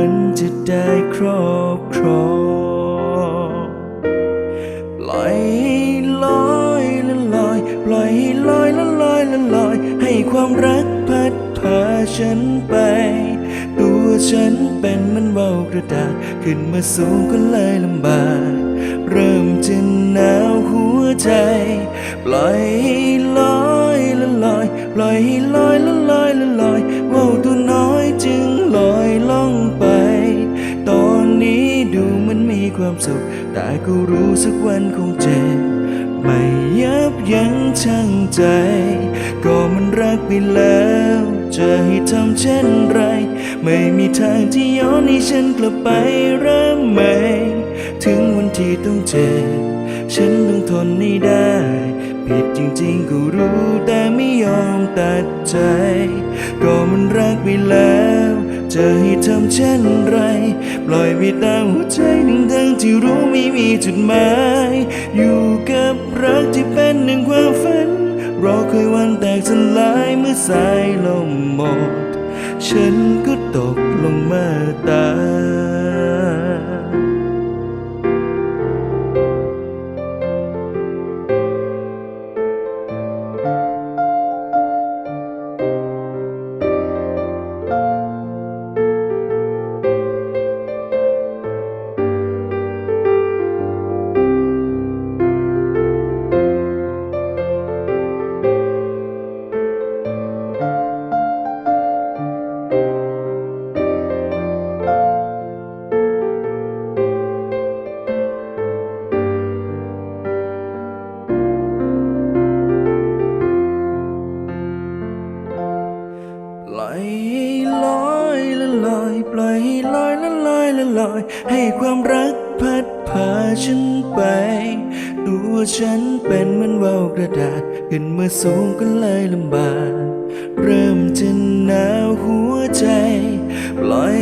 วันจะได้ครอบครองปล่อยลอยละลอยปล่อยลอยละลอยละลอย ให้ความรักพัดพาฉันไป ตัวฉันเป็นเหมันเบากระดาษขึ้นมาสูงก็เลยลำบาก เริ่มจะหนาวหัวใจ ปล่อยลอยละลอยปล่อยลอย ความสุข แต่ก็รู้สักวันคงเจ็บ ไม่ยับยั้งชั่งใจ ก็มันรักไปแล้ว จะให้ทำเช่นไร ไม่มีทางที่ย้อนให้ฉันกลับไปเริ่มใหม่ ถึงวันที่ต้องเจ็บ ฉันต้องทนให้ได้ผิดจริงๆก็รู้แต่ไม่ยอมตัดใจ ก็มันรักไปแล้ว จะให้ทำเช่นไร ปล่อยไปตามหัวใจทั้งๆที่รู้ไม่มีจุดหมาย อยู่กับรักที่เป็นหนึ่งความฝัน รอคอยวันแตกสลายเมื่อสายลมหมด ฉันก็ตกลงมาตาย ลอย ให้ความรักพัดพาฉันไป ตัวฉันเป็นเหมือนว่าวกระดาษ ขึ้นมาสูงก็เลยลำบาก เริ่มจะหนาวหัวใจ ปล่อย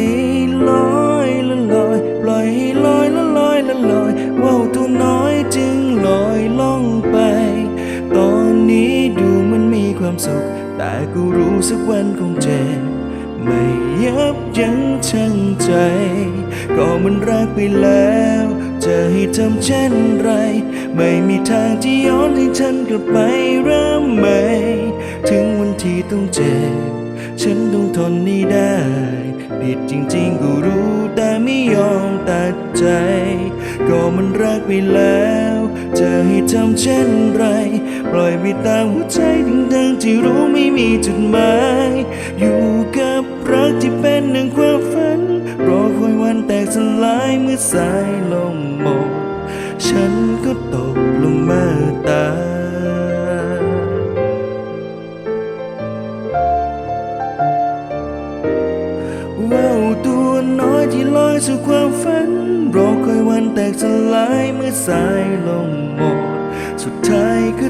ลอยละลอย ปล่อยลอยละลอยละลอยว่าวตัวน้อยจึงลอยล่องไป ตอนนี้ดูมันมีความสุข แต่ก็รู้สักวันคงเจ็บ ไม่ยับยั้งชั่งใจ ก็มันรักไปแล้ว จะให้ทำเช่นไร ไม่มีทางที่ย้อนให้ฉันกลับไปเริ่มใหม่ ถึงวันที่ต้องเจ็บ ฉันต้องทนนี่ได้ผิดจริงๆก็รู้แต่ไม่ยอมตัดใจ ก็มันรักไปแล้ว จะให้ทำเช่นไร ปล่อยไปตามหัวใจทั้งๆที่รู้ไม่มีจุดหมายอยู่กับ รักที่เป็นหนึ่งความฝัน รอคอยวันแตกสลายเมื่อสายลมหมดฉันก็ตกลงมาตายว่าวตัวน้อยที่ลอยสู่ความฝัน รอคอยวันแตกสลายเมื่อสายลมหมด สุดท้ายก็